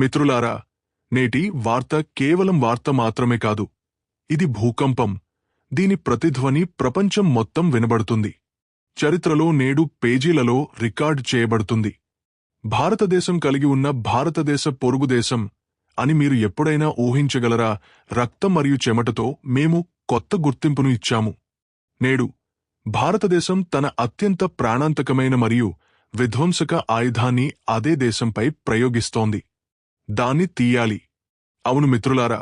మిత్రులారా నేటి వార్త కేవలం వార్త మాత్రమే కాదు ఇది భూకంపం. దీని ప్రతిధ్వని ప్రపంచం మొత్తం వినబడుతుంది. చరిత్రలో నేడు పేజీలలో రికార్డ్ చేయబడుతుంది. భారతదేశం కలిగి ఉన్న భారతదేశ పొరుగుదేశం అని మీరు ఎప్పుడైనా ఊహించగలరా? రక్తం మరియు చెమటతో మేము కొత్త గుర్తింపును ఇచ్చాము. నేడు భారతదేశం తన అత్యంత ప్రాణాంతకమైన మరియు విధ్వంసక ఆయుధాన్ని అదే దేశంపై ప్రయోగిస్తోంది. దాన్ని తీయాలి. అవును మిత్రులారా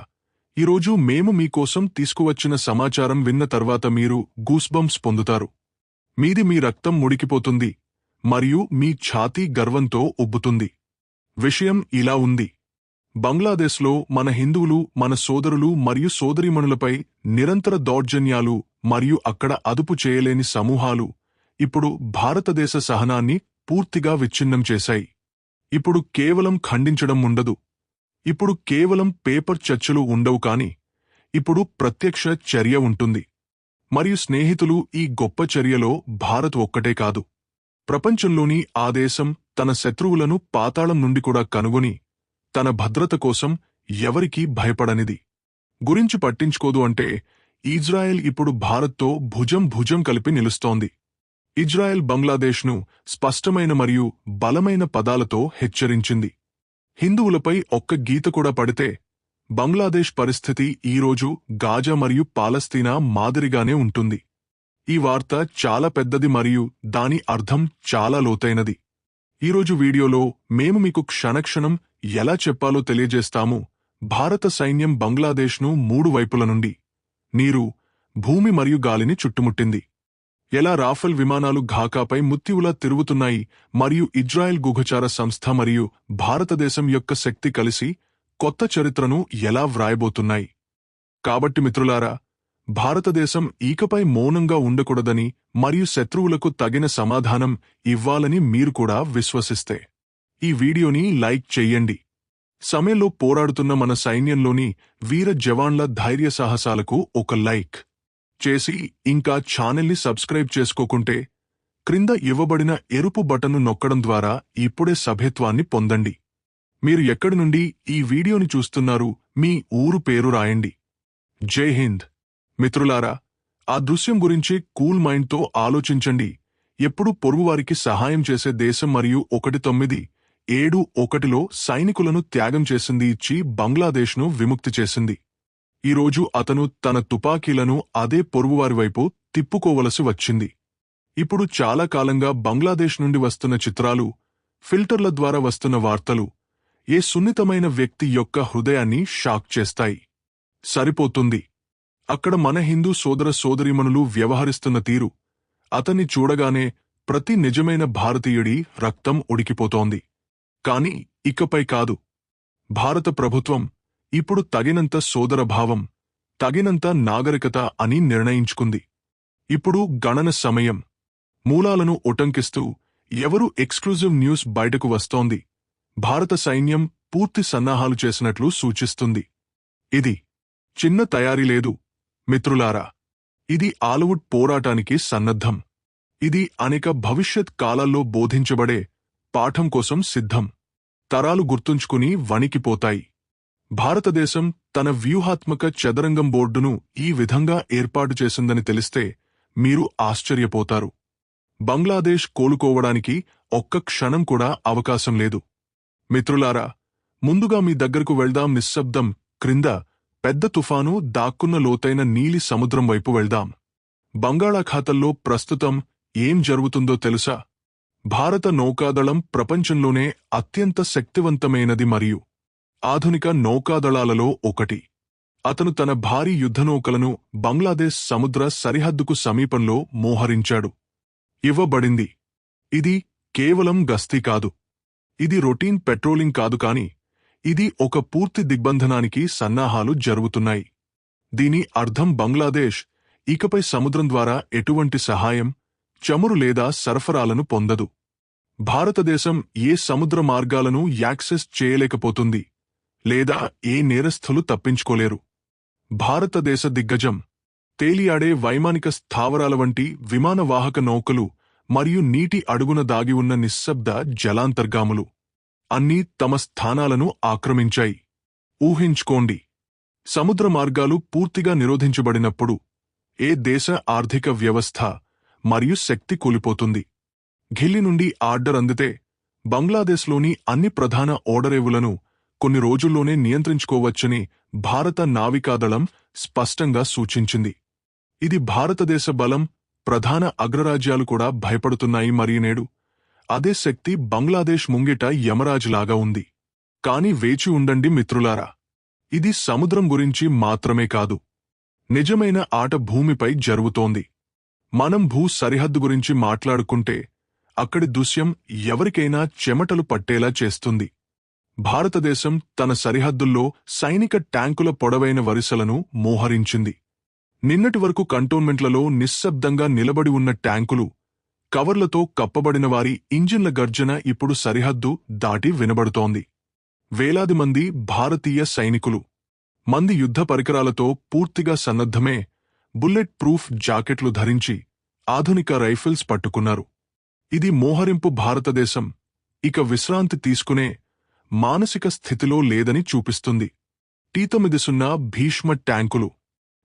ఈరోజు మేము మీకోసం తీసుకువచ్చిన సమాచారం విన్న తర్వాత మీరు గూస్బంప్స్ పొందుతారు. మీది మీ రక్తం ముడికిపోతుంది మరియు మీ ఛాతీ గర్వంతో ఉబ్బుతుంది. విషయం ఇలా ఉంది. బంగ్లాదేశ్లో మన హిందువులు మన సోదరులు మరియు సోదరిమణులపై నిరంతర దౌర్జన్యాలు మరియు అక్కడ అదుపు చేయలేని సమూహాలు ఇప్పుడు భారతదేశ సహనాన్ని పూర్తిగా విచ్ఛిన్నం చేశాయి. ఇప్పుడు కేవలం ఖండించడం ఉండదు. ఇప్పుడు కేవలం పేపర్ చర్చలు ఉండవు కాని ఇప్పుడు ప్రత్యక్ష చర్య ఉంటుంది. మరియు స్నేహితులు ఈ గొప్ప చర్యలో భారత్ ఒక్కటే కాదు. ప్రపంచంలోని ఆ దేశం తన శత్రువులను పాతాళం నుండి కూడా కనుగొని తన భద్రత కోసం ఎవరికీ భయపడనిది. గురించి పట్టించుకోదు అంటే ఇజ్రాయెల్ ఇప్పుడు భారత్తో భుజం భుజం కలిపి నిలుస్తోంది. ఇజ్రాయెల్ బంగ్లాదేశ్ను స్పష్టమైన మరియు బలమైన పదాలతో హెచ్చరించింది. హిందువులపై ఒక్క గీత కూడా పడితే బంగ్లాదేశ్ పరిస్థితి ఈరోజు గాజా మరియు పాలస్తీనా మాదిరిగానే ఉంటుంది. ఈ వార్త చాలా పెద్దది మరియు దాని అర్థం చాలా లోతైనది. ఈరోజు వీడియోలో మేము మీకు క్షణక్షణం ఎలా చెప్పాలో తెలియజేస్తాము. భారత సైన్యం బంగ్లాదేశ్ను మూడు వైపుల నుండి నీరు భూమి మరియు గాలిని చుట్టుముట్టింది. ఎలా రాఫెల్ విమానాలు ఘాకాపై ముత్తివులా తిరుగుతున్నాయి మరియు ఇజ్రాయెల్ గుహచార సంస్థ మరియు భారతదేశం యొక్క శక్తి కలిసి కొత్త చరిత్రను ఎలా వ్రాయబోతున్నాయి? కాబట్టి మిత్రులారా భారతదేశం ఈకపై మౌనంగా ఉండకూడదని మరియు శత్రువులకు తగిన సమాధానం ఇవ్వాలని మీరు కూడా విశ్వసిస్తే. ఈ వీడియోని లైక్ చెయ్యండి సమయంలో పోరాడుతున్న మన సైన్యంలోని వీర జవాన్ల ధైర్య సాహసాలకు ఒక లైక్. చేసి ఇంకా ఛానల్ని సబ్స్క్రైబ్ చేసుకోకుంటే క్రింద ఇవ్వబడిన ఎరుపు బటన్ను నొక్కడం ద్వారా ఇప్పుడే సభ్యత్వాన్ని పొందండి. మీరు ఎక్కడి నుండి ఈ వీడియోని చూస్తున్నారు మీ ఊరు పేరు రాయండి. జై హింద్. మిత్రులారా ఆ దృశ్యం గురించి కూల్ మైండ్తో ఆలోచించండి. ఎప్పుడు పొరుగువారికి సహాయం చేసే దేశం మరియు ఒకటి తొమ్మిది ఏడు ఒకటిలో సైనికులను త్యాగం చేసింది ఇచ్చి బంగ్లాదేశ్ను విముక్తి చేసింది. ఈరోజు అతను తన తుపాకీలను అదే పొరుగువారివైపు తిప్పుకోవలసి వచ్చింది. ఇప్పుడు చాలా కాలంగా బంగ్లాదేశ్ నుండి వస్తున్న చిత్రాలు ఫిల్టర్ల ద్వారా వస్తున్న వార్తలు ఏ సున్నితమైన వ్యక్తి యొక్క హృదయాన్ని షాక్ చేస్తాయి. సరిపోతుంది. అక్కడ మన హిందూ సోదర సోదరీమణులు వ్యవహరిస్తున్న తీరు అతన్ని చూడగానే ప్రతి నిజమైన భారతీయుడి రక్తం ఉడికిపోతోంది. కాని ఇకపై కాదు. భారత ప్రభుత్వం ఇప్పుడు తగినంత సోదరభావం తగినంత నాగరికత అని నిర్ణయించుకుంది. ఇప్పుడు గణన సమయం. మూలాలను ఉటంకిస్తూ ఎవరు ఎక్స్క్లూజివ్ న్యూస్ బయటకు వస్తోంది? భారత సైన్యం పూర్తి సన్నాహాలు చేసినట్లు సూచిస్తుంది. ఇది చిన్న తయారీ లేదు మిత్రులారా. ఇది ఆలవుడ్ పోరాటానికి సన్నద్ధం. ఇది అనేక భవిష్యత్ కాలాల్లో బోధించబడే పాఠం కోసం సిద్ధం. తరాలు గుర్తుంచుకుని వణికిపోతాయి. భారతదేశం తన వ్యూహాత్మక చదరంగం బోర్డును ఈ విధంగా ఏర్పాటు చేసిందని తెలిస్తే మీరు ఆశ్చర్యపోతారు. బంగ్లాదేశ్ కోలుకోవడానికి ఒక్క క్షణం కూడా అవకాశం లేదు. మిత్రులారా ముందుగా మీ దగ్గరకు వెళ్దాం నిశ్శబ్దం క్రింద పెద్ద తుఫాను దాక్కున్న లోతైన నీలి సముద్రం వైపు వెళ్దాం. బంగాళాఖాతంలో ప్రస్తుతం ఏం జరుగుతుందో తెలుసా? భారత నౌకాదళం ప్రపంచంలోనే అత్యంత శక్తివంతమైనది మరియు ఆధునిక నౌకాదళాలలో ఒకటి. అతను తన భారీ యుద్ధనౌకలను బంగ్లాదేశ్ సముద్ర సరిహద్దుకు సమీపంలో మోహరించాడు. ఇవ్వబడింది. ఇది కేవలం గస్తీ కాదు. ఇది రొటీన్ పెట్రోలింగ్ కాదు కాని ఇది ఒక పూర్తి దిగ్బంధనానికి సన్నాహాలు జరుగుతున్నాయి. దీని అర్థం బంగ్లాదేశ్ ఇకపై సముద్రం ద్వారా ఎటువంటి సహాయం చమురు లేదా సరఫరాలను పొందదు. భారతదేశం ఏ సముద్ర మార్గాలను యాక్సెస్ చేయలేకపోతుంది. లేదా ఏ నేరస్థులు తప్పించుకోలేరు. భారతదేశ దిగ్గజం తేలియాడే వైమానిక స్థావరాల వంటి విమానవాహక నౌకలు మరియు నీటి అడుగున దాగి ఉన్న నిశ్శబ్ద జలాంతర్గాములు అన్నీ తమ స్థానాలను ఆక్రమించాయి. ఊహించుకోండి సముద్ర మార్గాలు పూర్తిగా నిరోధించబడినప్పుడు ఏ దేశ ఆర్థిక వ్యవస్థ మరియు శక్తి కూలిపోతుంది. ఢిల్లీ నుండి ఆర్డర్ అందితే బంగ్లాదేశ్లోని అన్ని ప్రధాన ఓడరేవులను కొన్ని రోజుల్లోనే నియంత్రించుకోవచ్చని భారత నావికాదళం స్పష్టంగా సూచించింది. ఇది భారతదేశ బలం ప్రధాన అగ్రరాజ్యాలు కూడా భయపడుతున్నాయి మరియు నేడు అదే శక్తి బంగ్లాదేశ్ ముంగిట యమరాజ్లాగా ఉంది. కాని వేచి ఉండండి మిత్రులారా. ఇది సముద్రం గురించి మాత్రమే కాదు. నిజమైన ఆట భూమిపై జరుగుతోంది. మనం భూ సరిహద్దు గురించి మాట్లాడుకుంటే అక్కడి దృశ్యం ఎవరికైనా చెమటలు పట్టేలా చేస్తుంది. భారతదేశం తన సరిహద్దుల్లో సైనిక ట్యాంకుల పొడవైన వరుసలను మోహరించింది. నిన్నటి వరకు కంటోన్మెంట్లలో నిశ్శబ్దంగా నిలబడి ఉన్న ట్యాంకులు కవర్లతో కప్పబడిన వారి ఇంజిన్ల గర్జన ఇప్పుడు సరిహద్దు దాటి వినబడుతోంది. వేలాది మంది భారతీయ సైనికులు మంది యుద్ధ పరికరాలతో పూర్తిగా సన్నద్ధమే బుల్లెట్ ప్రూఫ్ జాకెట్లు ధరించి ఆధునిక రైఫిల్స్ పట్టుకున్నారు. ఇది మోహరింపు భారతదేశం. ఇక విశ్రాంతి తీసుకునే మానసిక స్థితిలో లేదని చూపిస్తుంది. టీ తొమ్మిది సున్నా భీష్మ ట్యాంకులు.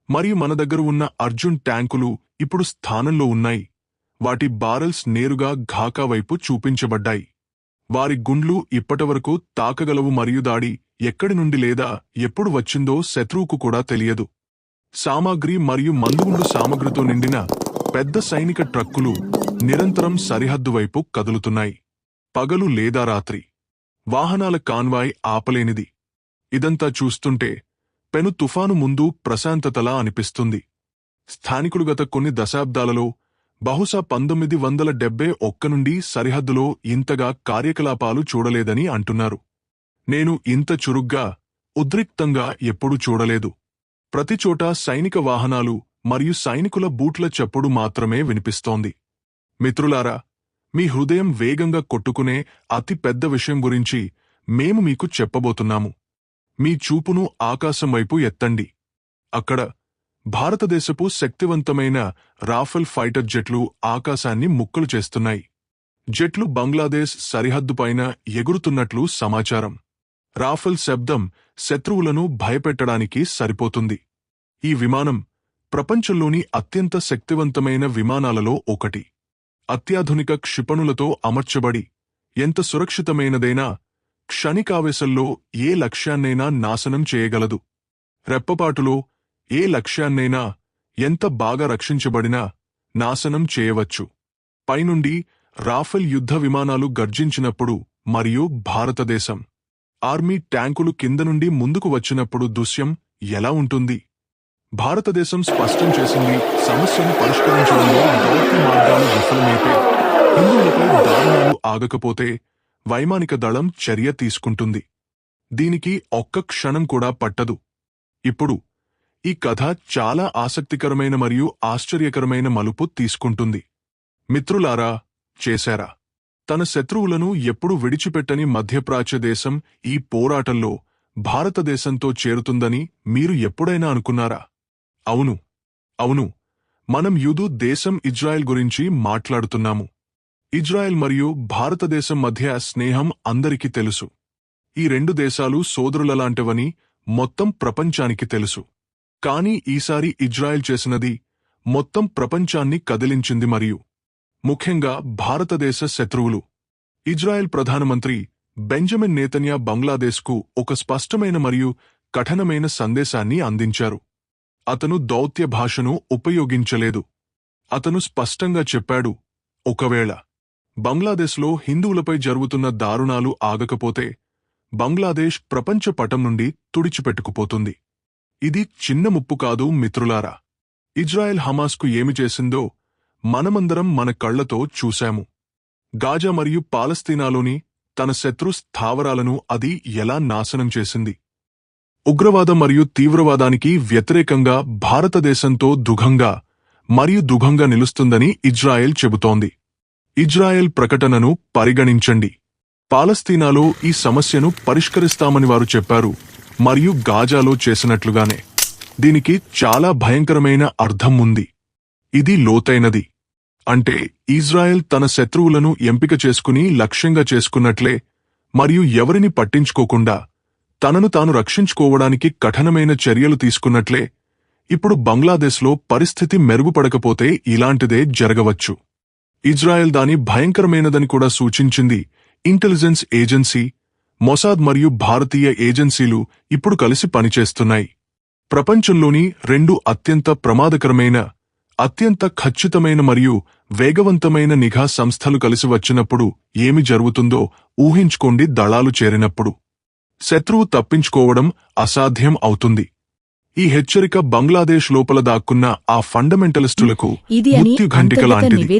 మరియు మన దగ్గర ఉన్న అర్జున్ ట్యాంకులు ఇప్పుడు స్థానంలో ఉన్నాయి. వాటి బారెల్స్ నేరుగా ఘాకా వైపు చూపించబడ్డాయి. వారి గుండ్లు ఇప్పటివరకు తాకగలవు మరియు దాడి ఎక్కడి నుండి లేదా ఎప్పుడు వచ్చిందో శత్రువుకు కూడా తెలియదు. సామాగ్రి మరియు మందుగుండు సామగ్రితో నిండిన పెద్ద సైనిక ట్రక్కులు నిరంతరం సరిహద్దు వైపు కదులుతున్నాయి. పగలు లేదా రాత్రి. వాహనాల కాన్వాయ్ ఆపలేనిది. ఇదంతా చూస్తుంటే పెను తుఫాను ముందు ప్రశాంతతలా అనిపిస్తుంది. స్థానికులు గత కొన్ని దశాబ్దాలలో బహుశా పంతొమ్మిది వందల డెబ్బై ఒక్క నుండి సరిహద్దులో ఇంతగా కార్యకలాపాలు చూడలేదని అంటున్నారు. నేను ఇంత చురుగ్గా ఉద్రిక్తంగా ఎప్పుడూ చూడలేదు. ప్రతిచోటా సైనిక వాహనాలు మరియు సైనికుల బూట్ల చప్పుడు మాత్రమే వినిపిస్తోంది. మిత్రులారా మీ హృదయం వేగంగా కొట్టుకునే అతి పెద్ద విషయం గురించి మేము మీకు చెప్పబోతున్నాము. మీ చూపును ఆకాశం వైపు ఎత్తండి. అక్కడ భారతదేశపు శక్తివంతమైన రాఫెల్ ఫైటర్ జెట్లు ఆకాశాన్ని ముక్కలు చేస్తున్నాయి. జెట్లు బంగ్లాదేశ్ సరిహద్దుపైన ఎగురుతున్నట్లు సమాచారం. రాఫెల్ శబ్దం శత్రువులను భయపెట్టడానికి సరిపోతుంది. ఈ విమానం ప్రపంచంలోని అత్యంత శక్తివంతమైన విమానాలలో ఒకటి. అత్యాధునిక క్షిపణులతో అమర్చబడి ఎంత సురక్షితమైనదైనా క్షణికావేశంలో ఏ లక్ష్యాన్నైనా నాశనం చేయగలదు. రెప్పపాటులో ఏ లక్ష్యాన్నైనా ఎంత బాగా రక్షించబడినా నాశనం చేయవచ్చు. పైనుండి రాఫెల్ యుద్ధ విమానాలు గర్జించినప్పుడు మరియు భారతదేశం ఆర్మీ ట్యాంకులు కింద నుండి ముందుకు వచ్చినప్పుడు దృశ్యం ఎలా ఉంటుంది? భారతదేశం స్పష్టం చేసింది సమస్యను పరిష్కరించడంలో దౌత్య మార్గాలు విఫలమైతే హిందువులపై దారుణాలు ఆగకపోతే వైమానిక దళం చర్య తీసుకుంటుంది. దీనికి ఒక్క క్షణం కూడా పట్టదు. ఇప్పుడు ఈ కథ చాలా ఆసక్తికరమైన మరియు ఆశ్చర్యకరమైన మలుపు తీసుకుంటుంది. మిత్రులారా చేశారా? తన శత్రువులను ఎప్పుడు విడిచిపెట్టని మధ్యప్రాచ్య దేశం ఈ పోరాటంలో భారతదేశంతో చేరుతుందని మీరు ఎప్పుడైనా అనుకున్నారా? అవును అవును. మనం యూదు దేశం ఇజ్రాయెల్ గురించి మాట్లాడుతున్నాము. ఇజ్రాయెల్ మరియు భారతదేశం మధ్య స్నేహం అందరికీ తెలుసు. ఈ రెండు దేశాలు సోదరులలాంటివని మొత్తం ప్రపంచానికి తెలుసు. కాని ఈసారి ఇజ్రాయెల్ చేసినది మొత్తం ప్రపంచాన్ని కదిలించింది మరియు ముఖ్యంగా భారతదేశ శత్రువులు. ఇజ్రాయెల్ ప్రధానమంత్రి బెంజమిన్ నేతన్యా బంగ్లాదేశ్కు ఒక స్పష్టమైన మరియు కఠినమైన సందేశాన్ని అందించారు. అతను దౌత్య భాషను ఉపయోగించలేదు. అతను స్పష్టంగా చెప్పాడు ఒకవేళ బంగ్లాదేశ్లో హిందువులపై జరుగుతున్న దారుణాలు ఆగకపోతే బంగ్లాదేశ్ ప్రపంచ పటం నుండి తుడిచిపెట్టుకుపోతుంది. ఇది చిన్న ముప్పు కాదు మిత్రులారా. ఇజ్రాయెల్ హమాస్కు ఏమి చేసిందో మనమందరం మన కళ్ళతో చూశాము. గాజా మరియు పాలస్తీనాలోని తన శత్రు స్థావరాలను అది ఎలా నాశనం చేసింది? ఉగ్రవాదం మరియు తీవ్రవాదానికి వ్యతిరేకంగా భారతదేశంతో దుఘంగా మరియు దుఘంగా నిలుస్తుందని ఇజ్రాయెల్ చెబుతోంది. ఇజ్రాయెల్ ప్రకటనను పరిగణించండి. పాలస్తీనాలో ఈ సమస్యను పరిష్కరిస్తామని వారు చెప్పారు మరియు గాజాలో చేసినట్లుగానే. దీనికి చాలా భయంకరమైన అర్థం ఉంది. ఇది లోతైనది. అంటే ఇజ్రాయెల్ తన శత్రువులను ఎంపిక చేసుకుని లక్ష్యంగా చేసుకున్నట్లే మరియు ఎవరిని పట్టించుకోకుండా తనను తాను రక్షించుకోవడానికి కఠినమైన చర్యలు తీసుకున్నట్లే ఇప్పుడు బంగ్లాదేశ్లో పరిస్థితి మెరుగుపడకపోతే ఇలాంటిదే జరగవచ్చు. ఇజ్రాయెల్ దాని భయంకరమైనదని కూడా సూచించింది ఇంటెలిజెన్స్ ఏజెన్సీ మొసాద్ మరియు భారతీయ ఏజెన్సీలు ఇప్పుడు కలిసి పనిచేస్తున్నాయి. ప్రపంచంలోని రెండు అత్యంత ప్రమాదకరమైన అత్యంత ఖచ్చితమైన మరియు వేగవంతమైన నిఘా సంస్థలు కలిసి వచ్చినప్పుడు ఏమి జరుగుతుందో ఊహించుకోండి దళాలు చేరినప్పుడు. శత్రువు తప్పించుకోవడం అసాధ్యం అవుతుంది. ఈ హెచ్చరిక బంగ్లాదేశ్ లోపల దాక్కున్న ఆ ఫండమెంటలిస్టులకు మృత్యు ఘంటిక లాంటిది.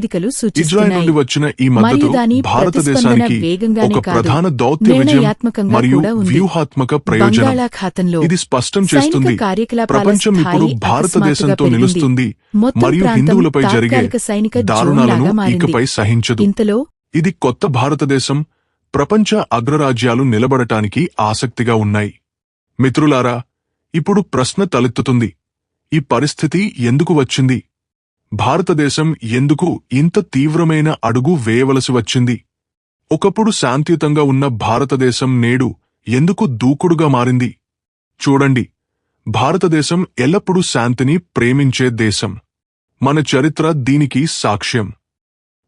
ఇజ్రాయెల్ నుండి వచ్చిన ఈ మద్దతు భారతదేశానికి ఒక ప్రధాన దౌత్య విజయం మరియు. వ్యూహాత్మక ప్రయోజనం. ఇది స్పష్టం చేస్తుంది. ప్రపంచం ఇప్పుడు భారతదేశంతో నిలుస్తుంది. మరియు హిందువులపై జరిగే దారుణాలను. ఇకపై సహించదు. ఇంతలో ఇది కొత్త భారతదేశం ప్రపంచ అగ్రరాజ్యాలు నిలబడటానికి ఆసక్తిగా ఉన్నాయి. మిత్రులారా ఇప్పుడు ప్రశ్న తలెత్తుతుంది. ఈ పరిస్థితి ఎందుకు వచ్చింది? భారతదేశం ఎందుకు ఇంత తీవ్రమైన అడుగు వేయవలసి వచ్చింది? ఒకప్పుడు శాంతియుతంగా ఉన్న భారతదేశం నేడు ఎందుకు దూకుడుగా మారింది? చూడండి భారతదేశం ఎల్లప్పుడూ శాంతిని ప్రేమించే దేశం. మన చరిత్ర దీనికి సాక్ష్యం.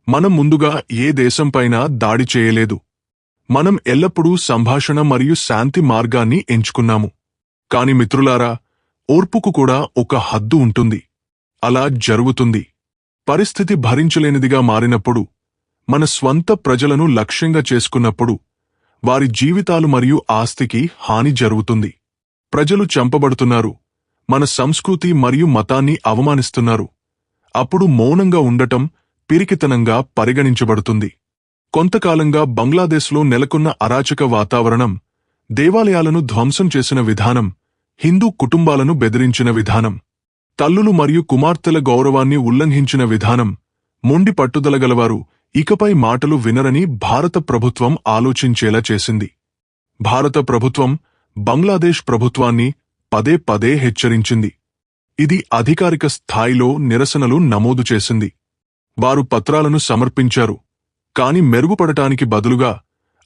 మనం ముందుగా ఏ దేశంపైనా దాడి చేయలేదు. మనం ఎల్లప్పుడూ సంభాషణ మరియు శాంతి మార్గాన్ని ఎంచుకున్నాము. కాని మిత్రులారా ఓర్పుకు కూడా ఒక హద్దు ఉంటుంది. అలా జరుగుతుంది. పరిస్థితి భరించలేనిదిగా మారినప్పుడు మన స్వంత ప్రజలను లక్ష్యంగా చేసుకున్నప్పుడు వారి జీవితాలు మరియు ఆస్తికి హాని జరుగుతుంది. ప్రజలు చంపబడుతున్నారు. మన సంస్కృతి మరియు మతాన్ని అవమానిస్తున్నారు. అప్పుడు మౌనంగా ఉండటం పిరికితనంగా పరిగణించబడుతుంది. కొంతకాలంగా బంగ్లాదేశ్లో నెలకొన్న అరాచక వాతావరణం దేవాలయాలను ధ్వంసం చేసిన విధానం హిందూ కుటుంబాలను బెదిరించిన విధానం తల్లులు మరియు కుమార్తెల గౌరవాన్ని ఉల్లంఘించిన విధానం మొండి పట్టుదలగలవారు ఇకపై మాటలు వినరని భారత ప్రభుత్వం ఆలోచించేలా చేసింది. భారత ప్రభుత్వం బంగ్లాదేశ్ ప్రభుత్వాన్ని పదే పదే హెచ్చరించింది. ఇది అధికారిక స్థాయిలో నిరసనలు నమోదు చేసింది. వారు పత్రాలను సమర్పించారు. కాని మెరుగుపడటానికి బదులుగా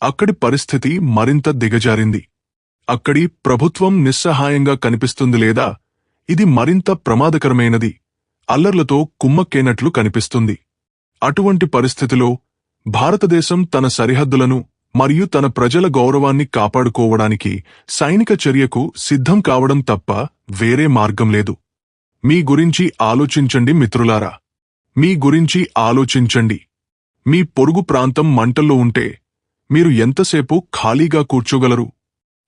అక్కడి పరిస్థితి మరింత దిగజారింది. అక్కడి ప్రభుత్వం నిస్సహాయంగా కనిపిస్తుంది లేదా? ఇది మరింత ప్రమాదకరమైనది. అల్లర్లతో కుమ్మక్కేనట్లు కనిపిస్తుంది. అటువంటి పరిస్థితిలో భారతదేశం తన సరిహద్దులను మరియు తన ప్రజల గౌరవాన్ని కాపాడుకోవడానికి సైనిక చర్యకు సిద్ధం కావడం తప్ప వేరే మార్గం లేదు. మీ గురించి ఆలోచించండి మిత్రులారా. మీ గురించి ఆలోచించండి. మీ పొరుగు ప్రాంతం మంటల్లో ఉంటే మీరు ఎంతసేపు ఖాళీగా కూర్చోగలరు?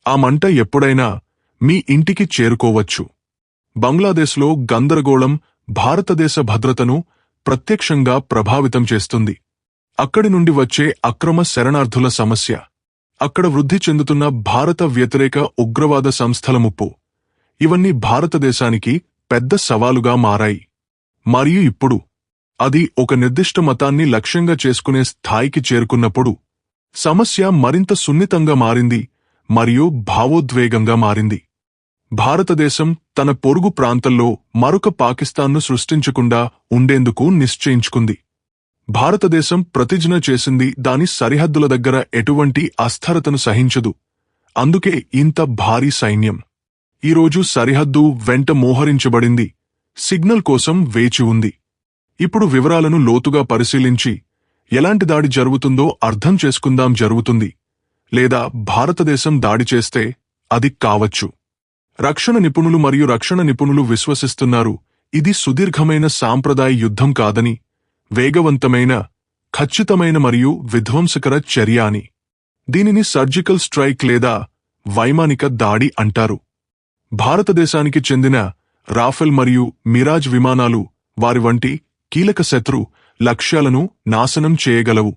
ఆ మంట ఎప్పుడైనా మీ ఇంటికి చేరుకోవచ్చు. బంగ్లాదేశ్లో గందరగోళం భారతదేశ భద్రతను ప్రత్యక్షంగా ప్రభావితం చేస్తుంది. అక్కడి నుండి వచ్చే అక్రమ శరణార్థుల సమస్య. అక్కడ వృద్ధి చెందుతున్న భారత వ్యతిరేక ఉగ్రవాద సంస్థల ముప్పు. ఇవన్నీ భారతదేశానికి పెద్ద సవాలుగా మారాయి. మరియు ఇప్పుడు అది ఒక నిర్దిష్ట మతాన్ని లక్ష్యంగా చేసుకునే స్థాయికి చేరుకున్నప్పుడు సమస్య మరింత సున్నితంగా మారింది మరియు భావోద్వేగంగా మారింది. భారతదేశం తన పొరుగు ప్రాంతంలో మరొక పాకిస్తాన్ను సృష్టించకుండా ఉండేందుకు నిశ్చయించుకుంది. భారతదేశం ప్రతిజ్ఞ చేసింది దాని సరిహద్దుల దగ్గర ఎటువంటి అస్థిరతను సహించదు. అందుకే ఇంత భారీ సైన్యం. ఈరోజు సరిహద్దు వెంట మోహరించబడింది. సిగ్నల్ కోసం వేచి ఉంది. ఇప్పుడు వివరాలను లోతుగా పరిశీలించి ఎలాంటి దాడి జరుగుతుందో అర్థం చేసుకుందాం జరుగుతుంది. లేదా భారతదేశం దాడి చేస్తే అది కావచ్చు. రక్షణ నిపుణులు మరియు రక్షణ నిపుణులు విశ్వసిస్తున్నారు. ఇది సుదీర్ఘమైన సాంప్రదాయ యుద్ధం కాదని వేగవంతమైన ఖచ్చితమైన మరియు విధ్వంసకర చర్య అని. దీనిని సర్జికల్ స్ట్రైక్ లేదా వైమానిక దాడి అంటారు. భారతదేశానికి చెందిన రాఫెల్ మరియు మిరాజ్ విమానాలు వారి వంటి కీలక శత్రు లక్ష్యాలను నాశనం చేయగలవు.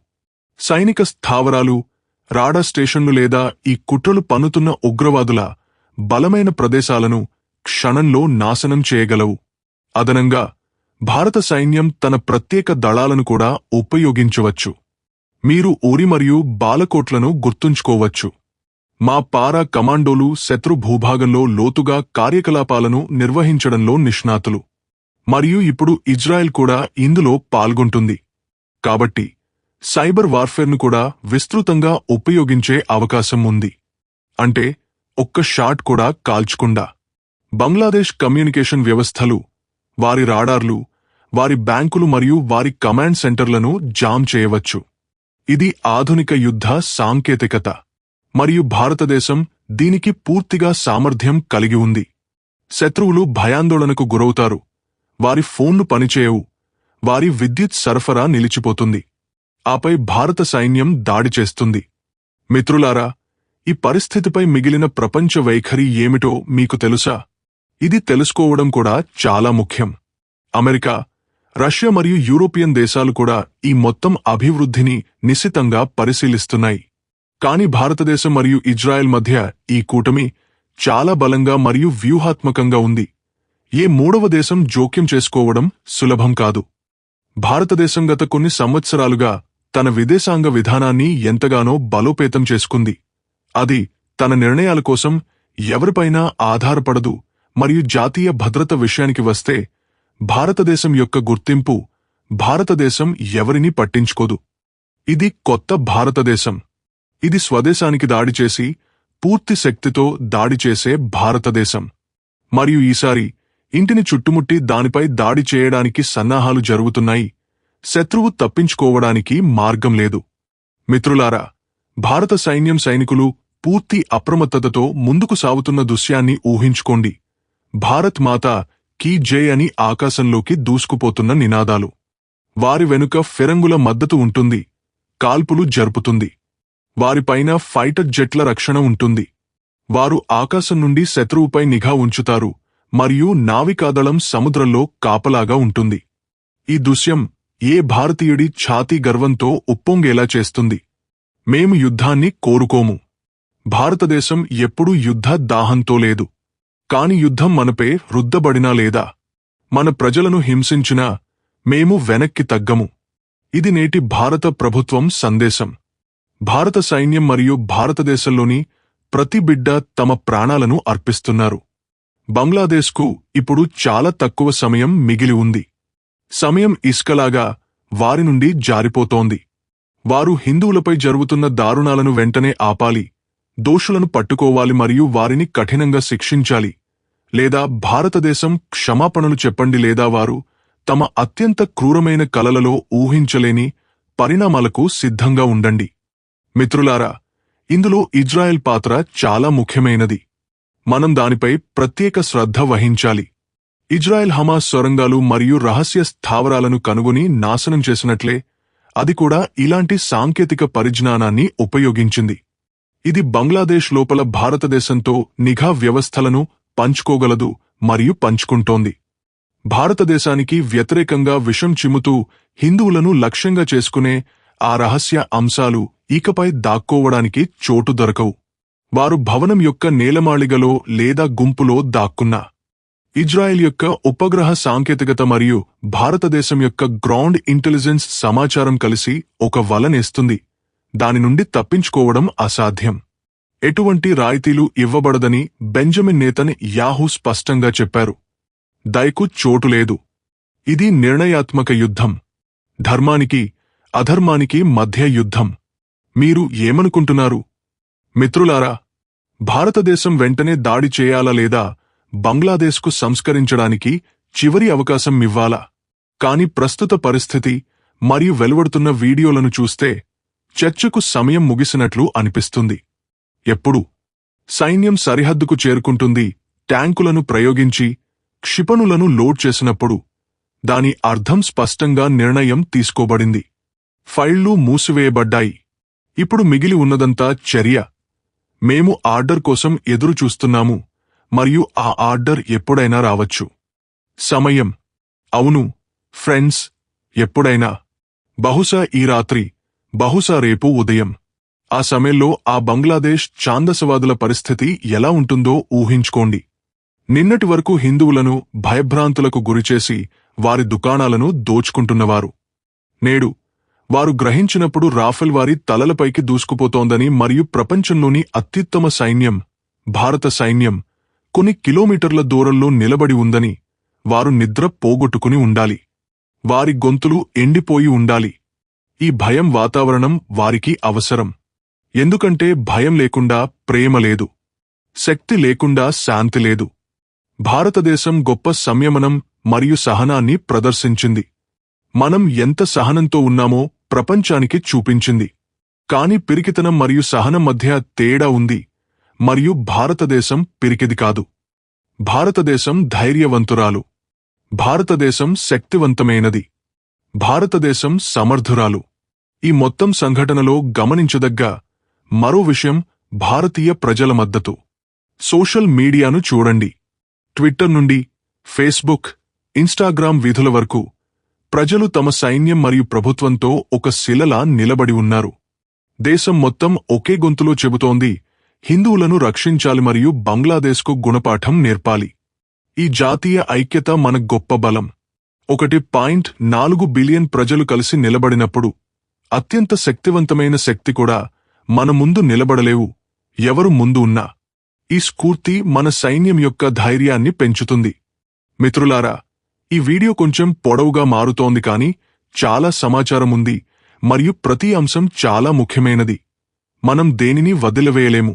సైనిక స్థావరాలు రాడా స్టేషన్లు లేదా ఈ కుట్రలు పన్నుతున్న ఉగ్రవాదుల బలమైన ప్రదేశాలను క్షణంలో నాశనం చేయగలవు. అదనంగా భారత సైన్యం తన ప్రత్యేక దళాలను కూడా ఉపయోగించవచ్చు. మీరు ఊరి మరియు బాలకోట్లను గుర్తుంచుకోవచ్చు. మా పారా కమాండోలు శత్రు భూభాగంలో లోతుగా కార్యకలాపాలను నిర్వహించడంలో నిష్ణాతులు. మరియు ఇప్పుడు ఇజ్రాయెల్ కూడా ఇందులో పాల్గొంటుంది. కాబట్టి సైబర్ వార్ఫేర్ను కూడా విస్తృతంగా ఉపయోగించే అవకాశం ఉంది. అంటే ఒక్క షాట్ కూడా కాల్చకుండా. బంగ్లాదేశ్ కమ్యూనికేషన్ వ్యవస్థలు వారి రాడార్లు వారి బ్యాంకులు మరియు వారి కమాండ్ సెంటర్లను జామ్ చేయవచ్చు. ఇది ఆధునిక యుద్ధ సాంకేతికత. మరియు భారతదేశం దీనికి పూర్తిగా సామర్థ్యం కలిగి ఉంది. శత్రువులు భయాందోళనకు గురవుతారు. వారి ఫోన్లు పనిచేయవు. వారి విద్యుత్ సరఫరా నిలిచిపోతుంది. ఆపై భారత సైన్యం దాడి చేస్తుంది. మిత్రులారా ఈ పరిస్థితిపై మిగిలిన ప్రపంచ వైఖరి ఏమిటో మీకు తెలుసా? ఇది తెలుసుకోవడం కూడా చాలా ముఖ్యం. అమెరికా రష్యా మరియు యూరోపియన్ దేశాలు కూడా ఈ మొత్తం అభివృద్ధిని నిశితంగా పరిశీలిస్తున్నాయి. కాని భారతదేశం మరియు ఇజ్రాయెల్ మధ్య ఈ కూటమి చాలా బలంగా మరియు వ్యూహాత్మకంగా ఉంది. ఏ మూడవ దేశం జోక్యం చేసుకోవడం సులభం కాదు. భారతదేశం గత కొన్ని సంవత్సరాలుగా తన విదేశాంగ విధానాన్ని ఎంతగానో బలోపేతం చేసుకుంది. అది తన నిర్ణయాల కోసం ఎవరిపైనా ఆధారపడదు మరియు జాతీయ భద్రత విషయానికి వస్తే భారతదేశం యొక్క గుర్తింపు భారతదేశం ఎవరిని పట్టించుకోదు. ఇది కొత్త భారతదేశం. ఇది స్వదేశానికి దాడి చేసి పూర్తి శక్తితో దాడి చేసే భారతదేశం. మరియు ఈసారి ఇంటిని చుట్టుముట్టి దానిపై దాడి చేయడానికి సన్నాహాలు జరుగుతున్నాయి. శత్రువు తప్పించుకోవడానికి మార్గం లేదు. మిత్రులారా భారత సైన్యం సైనికులు పూర్తి అప్రమత్తతతో ముందుకు సాగుతున్న దృశ్యాన్ని ఊహించుకోండి. భారత్ మాత కీ జే అని ఆకాశంలోకి దూసుకుపోతున్న నినాదాలు. వారి వెనుక ఫిరంగుల మద్దతు ఉంటుంది. కాల్పులు జరుపుతుంది. వారిపైన ఫైటర్ జెట్ల రక్షణ ఉంటుంది. వారు ఆకాశం నుండి శత్రువుపై నిఘా ఉంచుతారు. మరియు నావికాదళం సముద్రంలో కాపలాగా ఉంటుంది. ఈ దృశ్యం ఏ భారతీయుడి ఛాతీ గర్వంతో ఉప్పొంగేలా చేస్తుంది. మేము యుద్ధాన్ని కోరుకోము. భారతదేశం ఎప్పుడూ యుద్ధ దాహంతో లేదు. కాని యుద్ధం మనపై రుద్దబడినా లేదా. మన ప్రజలను హింసించినా మేము వెనక్కి తగ్గము. ఇది నేటి భారత ప్రభుత్వం సందేశం. భారత సైన్యం మరియు భారతదేశంలోని ప్రతి బిడ్డ తమ ప్రాణాలను అర్పిస్తున్నారు. బంగ్లాదేశ్కు ఇప్పుడు చాలా తక్కువ సమయం మిగిలి ఉంది. సమయం ఇసుకలాగా వారి నుండి జారిపోతోంది. వారు హిందువులపై జరుగుతున్న దారుణాలను వెంటనే ఆపాలి దోషులను పట్టుకోవాలి మరియు వారిని కఠినంగా శిక్షించాలి లేదా భారతదేశం క్షమాపణలు చెప్పండి లేదా వారు తమ అత్యంత క్రూరమైన కలలలో ఊహించలేని పరిణామాలకు సిద్ధంగా ఉండండి. మిత్రులారా ఇందులో ఇజ్రాయెల్ పాత్ర చాలా ముఖ్యమైనది. మనం దానిపై ప్రత్యేక శ్రద్ధ వహించాలి. ఇజ్రాయెల్ హమాస్ సొరంగాలు మరియు రహస్య స్థావరాలను కనుగొని నాశనం చేసినట్లే అది కూడా ఇలాంటి సాంకేతిక పరిజ్ఞానాన్ని ఉపయోగించింది. ఇది బంగ్లాదేశ్ లోపల భారతదేశంతో నిఘా వ్యవస్థలను పంచుకోగలదు మరియు పంచుకుంటోంది. భారతదేశానికి వ్యతిరేకంగా విషం చిమ్ముతూ హిందువులను లక్ష్యంగా చేసుకునే ఆ రహస్య అంశాలు ఇకపై దాక్కోవడానికి చోటు దొరకవు. వారు భవనం యొక్క నేలమాళిగలో లేదా గుంపులో దాక్కున్నా. ఇజ్రాయెల్ యొక్క ఉపగ్రహ సాంకేతికత మరియు భారతదేశం యొక్క గ్రౌండ్ ఇంటెలిజెన్స్ సమాచారం కలిసి ఒక వలనేస్తుంది దాని నుండి తప్పించుకోవడం అసాధ్యం. ఎటువంటి రాయితీలు ఇవ్వబడదని బెంజమిన్ నేతన్ యాహూ స్పష్టంగా చెప్పారు. దయకు చోటు లేదు. ఇది నిర్ణయాత్మక యుద్ధం. ధర్మానికి అధర్మానికి మధ్య యుద్ధం. మీరు ఏమనుకుంటున్నారు? మిత్రులారా భారతదేశం వెంటనే దాడి చేయాలా లేదా బంగ్లాదేశ్కు సంస్కరించడానికి చివరి అవకాశం ఇవ్వాలా? కాని ప్రస్తుత పరిస్థితి మరియు వెలువడుతున్న వీడియోలను చూస్తే చర్చకు సమయం ముగిసినట్లు అనిపిస్తుంది. ఎప్పుడు? సైన్యం సరిహద్దుకు చేరుకుంటుంది ట్యాంకులను ప్రయోగించి క్షిపణులను లోడ్ చేసినప్పుడు దాని అర్థం స్పష్టంగా నిర్ణయం తీసుకోబడింది. ఫైళ్ళు మూసివేయబడ్డాయి. ఇప్పుడు మిగిలి ఉన్నదంతా చర్య. మేము ఆర్డర్ కోసం ఎదురు చూస్తున్నాము మరియు ఆ ఆర్డర్ ఎప్పుడైనా రావచ్చు. సమయం. అవును ఫ్రెండ్స్ ఎప్పుడైనా. బహుశా ఈ రాత్రి బహుశా రేపు ఉదయం. ఆ సమయంలో ఆ బంగ్లాదేశ్ ఛాందసవాదుల పరిస్థితి ఎలా ఉంటుందో ఊహించుకోండి. నిన్నటి వరకు హిందువులను భయభ్రాంతులకు గురిచేసి వారి దుకాణాలను దోచుకుంటున్నవారు. నేడు వారు గ్రహించినప్పుడు రాఫెల్ వారి తలలపైకి దూసుకుపోతోందని మరియు ప్రపంచంలోని అత్యుత్తమ సైన్యం భారత సైన్యం కొన్ని కిలోమీటర్ల దూరంలో నిలబడి ఉందని వారు నిద్ర పోగొట్టుకుని ఉండాలి. వారి గొంతులు ఎండిపోయి ఉండాలి. ఈ భయం వాతావరణం వారికి అవసరం. ఎందుకంటే భయం లేకుండా ప్రేమ లేదు. శక్తి లేకుండా శాంతి లేదు. భారతదేశం గొప్ప సంయమనం మరియు సహనాన్ని ప్రదర్శించింది. మనం ఎంత సహనంతో ఉన్నామో ప్రపంచానికి చూపించింది. కాని పిరికితనం మరియు సహనం మధ్య తేడా ఉంది. మరియు భారతదేశం పిరికిది కాదు. భారతదేశం ధైర్యవంతురాలు. భారతదేశం శక్తివంతమైనది. భారతదేశం సమర్థురాలు. ఈ మొత్తం సంఘటనలో గమనించదగ్గ మరో విషయం భారతీయ ప్రజల మద్దతు. సోషల్ మీడియాను చూడండి. ట్విట్టర్ నుండి ఫేస్బుక్ ఇన్స్టాగ్రామ్ విధుల వరకు ప్రజలు తమ సైన్యం మరియు ప్రభుత్వంతో ఒక శిలలా నిలబడి ఉన్నారు. దేశం మొత్తం ఒకే గొంతులో చెబుతోంది హిందువులను రక్షించాలి మరియు బంగ్లాదేశ్కు గుణపాఠం నేర్పాలి. ఈ జాతీయ ఐక్యత మన గొప్ప బలం. ఒకటి పాయింట్ నాలుగు బిలియన్ ప్రజలు కలిసి నిలబడినప్పుడు అత్యంత శక్తివంతమైన శక్తి కూడా మన ముందు నిలబడలేవు ఎవరు ముందు ఉన్నా. ఈ స్ఫూర్తి మన సైన్యం యొక్క ధైర్యాన్ని పెంచుతుంది. మిత్రులారా ఈ వీడియో కొంచెం పొడవుగా మారుతోంది కాని చాలా సమాచారం ఉంది మరియు ప్రతి అంశం చాలా ముఖ్యమైనది. మనం దేనిని వదిలివేయలేము.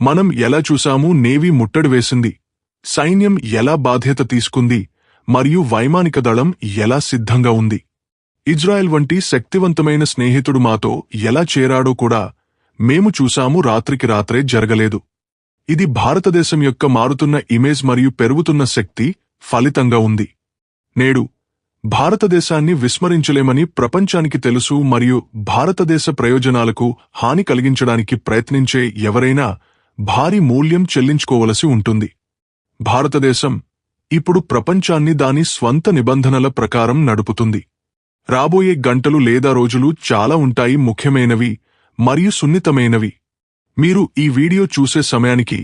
మనం ఎలా చూశాము నేవీ ముట్టడి వేసింది. సైన్యం ఎలా బాధ్యత తీసుకుంది మరియు వైమానిక దళం ఎలా సిద్ధంగా ఉంది. ఇజ్రాయెల్ వంటి శక్తివంతమైన స్నేహితుడు మాతో ఎలా చేరాడో కూడా మేము చూసాము రాత్రికి రాత్రే జరగలేదు. ఇది భారతదేశం యొక్క మారుతున్న ఇమేజ్ మరియు పెరుగుతున్న శక్తి ఫలితంగా ఉంది. నేడు భారతదేశాన్ని విస్మరించలేమని ప్రపంచానికి తెలుసు మరియు భారతదేశ ప్రయోజనాలకు హాని కలిగించడానికి ప్రయత్నించే ఎవరైనా భారీ మూల్యం చెల్లించుకోవలసి ఉంటుంది. భారతదేశం ఇప్పుడు ప్రపంచాన్ని దాని స్వంత నిబంధనల ప్రకారం నడుపుతుంది. రాబోయే గంటలు లేదా రోజులు చాలా ఉంటాయి ముఖ్యమైనవి మరియు సున్నితమైనవి. మీరు ఈ వీడియో చూసే సమయానికి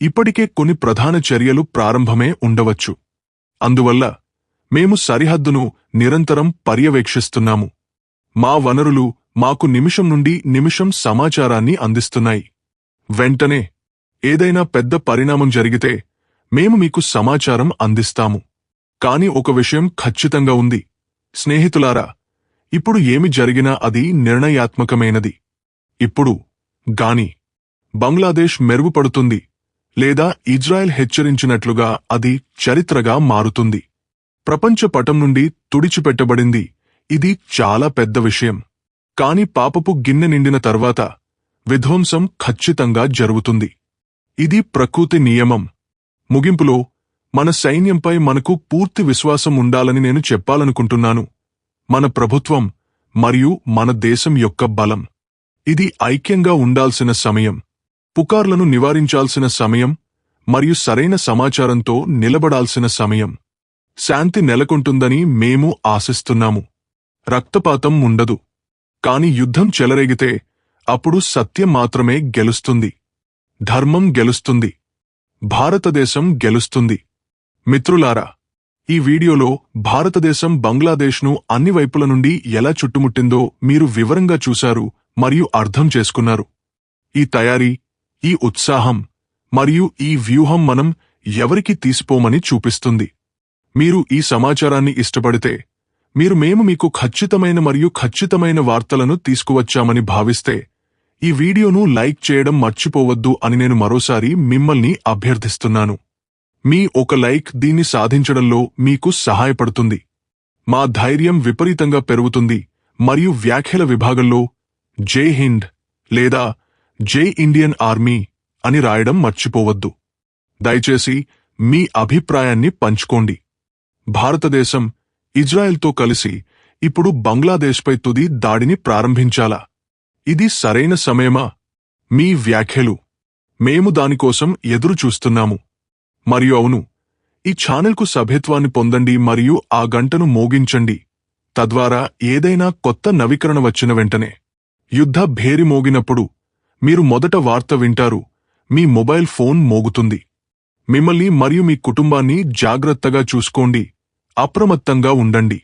ఇప్పటికే కొన్ని ప్రధాన చర్యలు ప్రారంభమే ఉండవచ్చు. అందువల్ల మేము సరిహద్దును నిరంతరం పర్యవేక్షిస్తున్నాము. మా వనరులు మాకు నిమిషం నుండి నిమిషం సమాచారాన్ని అందిస్తున్నాయి. వెంటనే ఏదైనా పెద్ద పరిణామం జరిగితే మేము మీకు సమాచారం అందిస్తాము. కాని ఒక విషయం ఖచ్చితంగా ఉంది. స్నేహితులారా ఇప్పుడు ఏమి జరిగినా అది నిర్ణయాత్మకమైనది. ఇప్పుడు గాని బంగ్లాదేశ్ మెరుగుపడుతుంది లేదా ఇజ్రాయెల్ హెచ్చరించినట్లుగా అది చరిత్రగా మారుతుంది. ప్రపంచ పటం నుండి తుడిచిపెట్టబడింది. ఇది చాలా పెద్ద విషయం. కాని పాపపు గిన్నె నిండిన తర్వాత విధ్వంసం ఖచ్చితంగా జరుగుతుంది. ఇది ప్రకృతి నియమం. ముగింపులో మన సైన్యంపై మనకు పూర్తి విశ్వాసం ఉండాలని నేను చెప్పాలనుకుంటున్నాను. మన ప్రభుత్వం మరియు మన దేశం యొక్క బలం. ఇది ఐక్యంగా ఉండాల్సిన సమయం. పుకార్లను నివారించాల్సిన సమయం మరియు సరైన సమాచారంతో నిలబడాల్సిన సమయం. శాంతి నెలకొంటుందని మేము ఆశిస్తున్నాము. రక్తపాతం ఉండదు. కాని యుద్ధం చెలరేగితే అప్పుడు సత్యం మాత్రమే గెలుస్తుంది. ధర్మం గెలుస్తుంది. భారతదేశం గెలుస్తుంది. మిత్రులారా ఈ వీడియోలో భారతదేశం బంగ్లాదేశ్ను అన్ని వైపుల నుండి ఎలా చుట్టుముట్టిందో మీరు వివరంగా చూశారు మరియు అర్థం చేసుకున్నారు. ఈ తయారీ ఈ ఉత్సాహం మరియు ఈ వ్యూహం మనం ఎవరికి తీసిపోమని చూపిస్తుంది. మీరు ఈ సమాచారాన్ని ఇష్టపడితే మీరు మేము మీకు ఖచ్చితమైన మరియు ఖచ్చితమైన వార్తలను తీసుకువచ్చామని భావిస్తే ఈ వీడియోను లైక్ చేయడం మర్చిపోవద్దు అని నేను మరోసారి మిమ్మల్ని అభ్యర్థిస్తున్నాను. మీ ఒక లైక్ దీన్ని సాధించడంలో మీకు సహాయపడుతుంది. మా ధైర్యం విపరీతంగా పెరుగుతుంది మరియు వ్యాఖ్యల విభాగంలో జై హింద్ లేదా జై ఇండియన్ ఆర్మీ అని రాయడం మర్చిపోవద్దు. దయచేసి మీ అభిప్రాయాన్ని పంచుకోండి. భారతదేశం ఇజ్రాయెల్తో కలిసి ఇప్పుడు బంగ్లాదేశ్పై తుది దాడిని ప్రారంభించాలా? ఇది సరైన సమయమా? మీ వ్యాఖ్యలు. మేము దానికోసం ఎదురుచూస్తున్నాము. మరియు అవును ఈ ఛానల్కు సభ్యత్వాన్ని పొందండి మరియు ఆ గంటను మోగించండి. తద్వారా ఏదైనా కొత్త నవీకరణ వచ్చిన వెంటనే. యుద్ధ భేరి మోగినప్పుడు మీరు మొదట వార్త వింటారు మీ మొబైల్ ఫోన్ మోగుతుంది. మిమ్మల్ని మరియు మీ కుటుంబాన్ని జాగ్రత్తగా చూసుకోండి. అప్రమత్తంగా ఉండండి.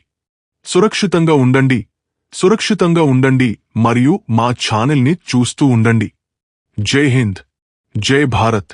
సురక్షితంగా ఉండండి. సురక్షితంగా ఉండండి మరియు మా ఛానల్ని చూస్తూ ఉండండి. జై హింద్. జై భారత్.